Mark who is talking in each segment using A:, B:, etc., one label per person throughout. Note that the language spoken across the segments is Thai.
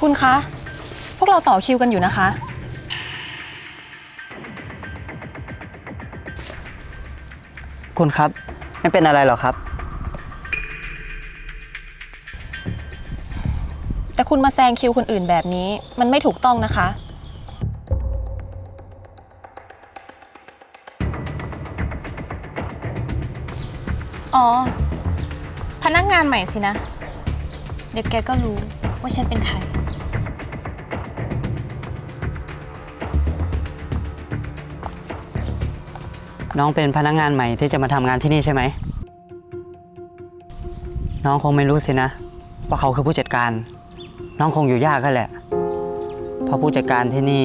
A: คุณคะ พวกเราต่อคิวกันอยู่นะคะ
B: คุณครับ ไม่เป็นอะไรหรอครับ
A: แต่คุณมาแซงคิวคนอื่นแบบนี้ มันไม่ถูกต้องนะคะ
C: อ๋อ พนักงานใหม่สินะ เดี๋ยวแกก็รู้ว่าฉันเป็นใคร
B: น้องเป็นพนักงานใหม่ที่จะมาทำงานที่นี่ใช่ไหม น้องคงไม่รู้สินะ ว่าเขาคือผู้จัดการ น้องคงอยู่ยากกันแหละ เพราะผู้จัดการที่นี่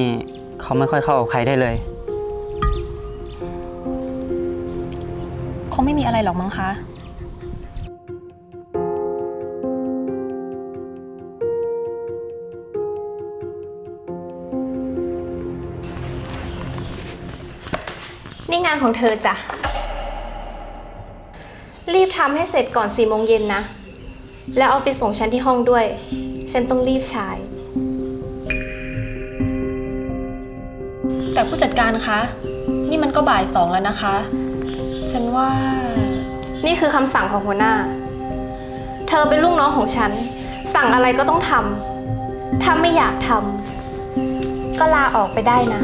B: เขาไม่ค่อยเข้ากับใครได้เลย
A: คงไม่มีอะไรหรอกมั้งคะ
D: นี่งานของเธอจ้ะ รีบทำให้เสร็จก่อนสี่โมงเย็นนะ แล้วเอาไปส่งฉันที่ห้องด้วย ฉันต้องรีบใช้
A: แต่ผู้จัดการคะ นี่มันก็บ่ายสองแล้วนะคะ ฉันว่า
D: นี่คือคำสั่งของหัวหน้า เธอเป็นลูกน้องของฉัน สั่งอะไรก็ต้องทำ ถ้าไม่อยากทำก็ลาออกไปได้นะ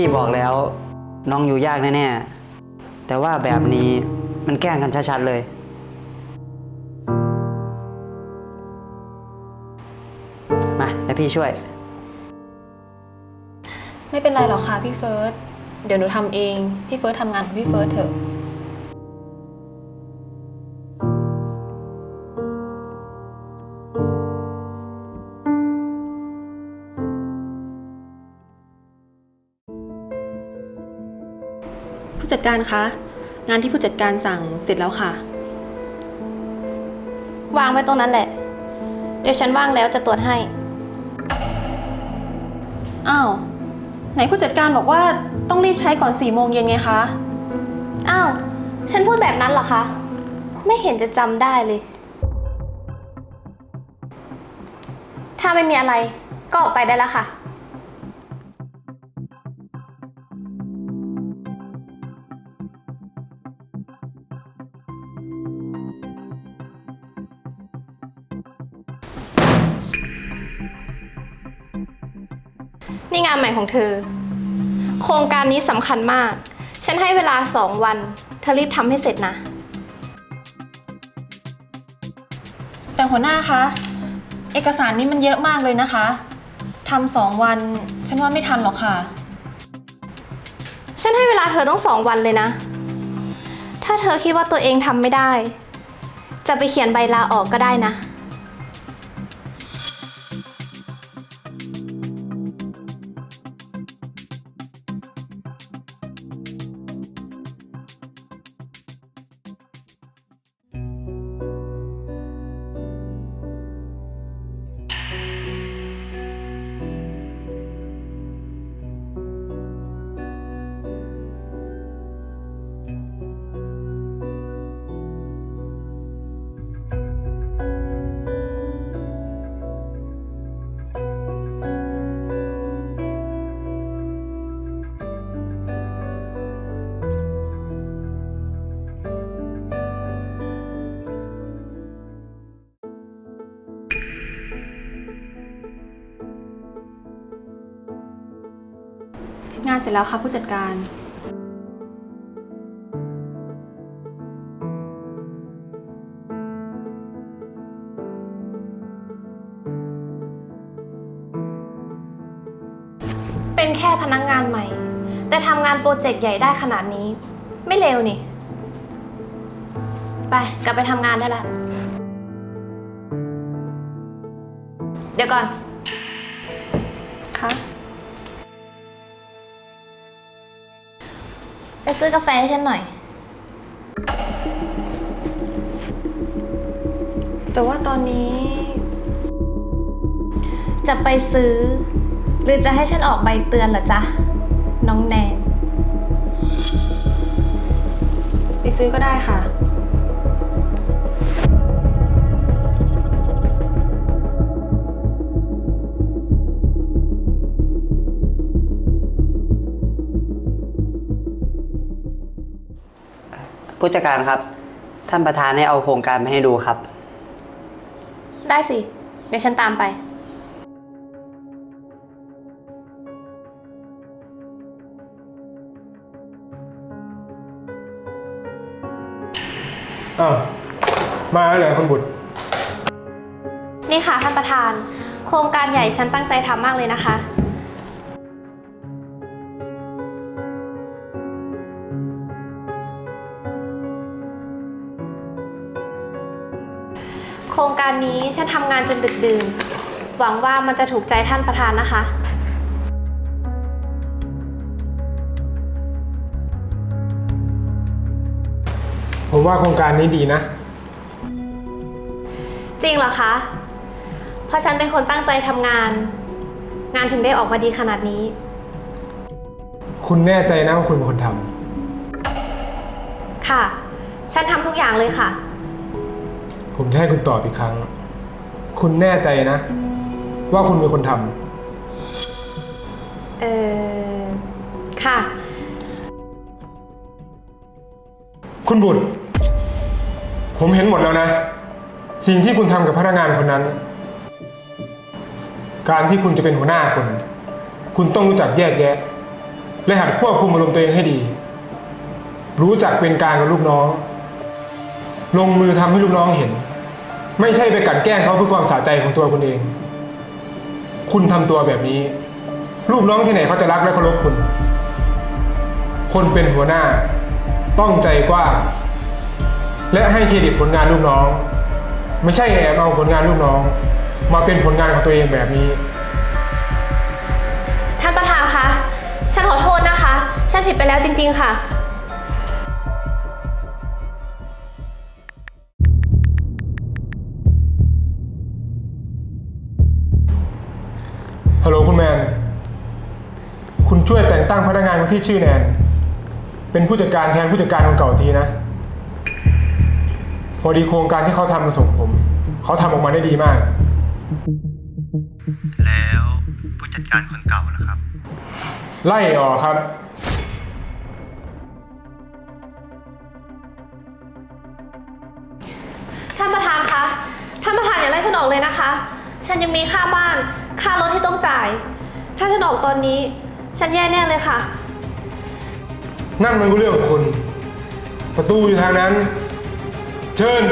B: พี่บอกแล้ว น้องอยู่ยากแน่ๆ แต่ว่าแบบนี้มันแกล้งกันชัดๆเลย มาให้พี่ช่วย
A: ไม่เป็นไรหรอกค่ะพี่เฟิร์ส เดี๋ยวหนูทำเอง พี่เฟิร์สทำงานของพี่เฟิร์สเถอะ ผู้จัดการคะ งานที่ผู้จัดการสั่งเสร็จแล้วค่ะ
D: วางไว้ตรงนั้นแหละ เดี๋ยวฉันว่างแล้วจะตรวจให้
A: อ้าว ไหนผู้จัดการบอกว่าต้องรีบใช้ก่อน4ี่โมงเย็นไงคะ
D: อ้าว ฉันพูดแบบนั้นเหรอคะ ไม่เห็นจะจำได้เลย ถ้าไม่มีอะไรก็ออกไปได้แล้วค่ะ นี่งานใหม่ของเธอ โครงการนี้สำคัญมาก ฉันให้เวลาสองวัน เธอรีบทำให้เสร็จนะ
A: แต่หัวหน้าคะ เอกสารนี้มันเยอะมากเลยนะคะทำสองวัน ฉันว่าไม่ทันหรอกค่ะ
D: ฉันให้เวลาเธอต้องสองวันเลยนะ ถ้าเธอคิดว่าตัวเองทำไม่ได้ จะไปเขียนใบลาออกก็ได้นะ
A: งานเสร็จแล้วค่ะผู้จัดการ
D: เป็นแค่พนักงานใหม่ แต่ทำงานโปรเจกต์ใหญ่ได้ขนาดนี้ ไม่เลวนี่ ไป กลับไปทำงานได้ละ เดี๋ยวก่อน
A: คะ
D: ไปซื้อกาแฟให้ฉันหน่อย
A: แต่ว่าตอนนี้
D: จะไปซื้อ หรือจะให้ฉันออกใบเตือนเหรอจ๊ะ น้องแนน
A: ไปซื้อก็ได้ค่ะ
B: ผู้จัดการครับ ท่านประธานให้เอาโครงการมาให้ดูครับ
D: ได้สิ เดี๋ยวฉันตามไป
E: อ้าวมาแล้วเหรอคุณบุตร
D: นี่ค่ะท่านประธาน โครงการใหญ่ฉันตั้งใจทำมากเลยนะคะ ครงการนี้ฉันทำงานจนดึกดื่น หวังว่ามันจะถูกใจท่านประธานนะคะ
E: ผมว่าโครงการนี้ดีนะ
D: จริงเหรอคะ เพราะฉันเป็นคนตั้งใจทำงาน งานถึงได้ออกมาดีขนาดนี้
E: คุณแน่ใจนะว่าคุณเป็นคนท
D: ค่ะ ฉันทำทุกอย่างเลยค่ะำ
E: ผมจะให้คุณตอบอีกครั้ง คุณแน่ใจนะ ว่าคุณเป็นคนท
D: เออค่ะำ
E: คุณบุตร ผมเห็นหมดแล้วนะ สิ่งที่คุณทำกับพนักงานคนนั้น การที่คุณจะเป็นหัวหน้าคน คุณต้องรู้จักแยกแยะ และหัดควบคุมอารมณ์ตัวเองให้ดี รู้จักเป็นกลางกับลูกน้อง ลงมือทำให้ลูกน้องเห็น ไม่ใช่ไปกลันแกล้งเขาเพื่อความสะใจของตัวคุณเอง คุณทำตัวแบบนี้ ลูกน้องที่ไหนเขาจะรักและเคารพคุณ คนเป็นหัวหน้า ต้องใจกว้างและให้เครดิตผลงานลูกน้อง ไม่ใช่แอบเอาผลงานลูกน้อง มาเป็นผลงานของตัวเองแบบนี้
D: ท่านประธานคะ ฉันขอโทษนะคะ ฉันผิดไปแล้วจริง ๆ ค่ะ
E: ช่วยแต่งตั้งพนักงานคนที่ชื่อแนน เป็นผู้จัดการแทนผู้จัดการคนเก่าทีนะ พอดีโครงการที่เขาทำมาส่งผม เขาทำออกมาได้ดีมาก
B: แล้วผู้จัดการคนเก่าล่ะครับ
E: ไล่ออกครับ
D: ท่านประธานคะ ท่านประธานอย่าไล่ฉันออกเลยนะคะ ฉันยังมีค่าบ้าน ค่ารถที่ต้องจ่าย ถ้าฉันออกตอนนี้ ฉันแย่แน่เลยค่ะ
E: นั่นมันก็เรื่องของคุณ ประตูอยู่ทางนั้น เชิญ